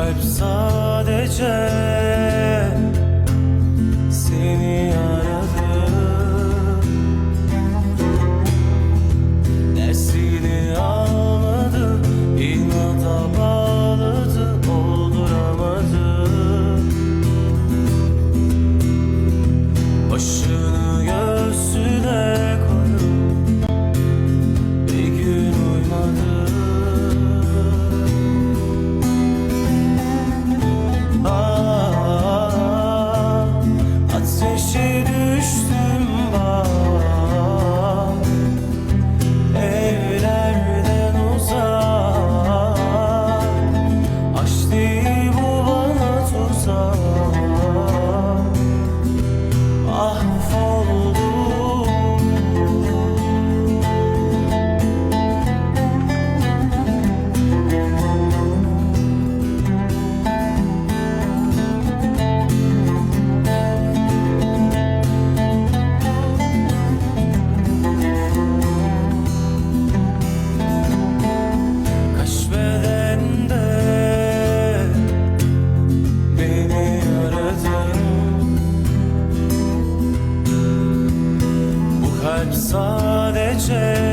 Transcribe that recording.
kalp sadece kalp sadece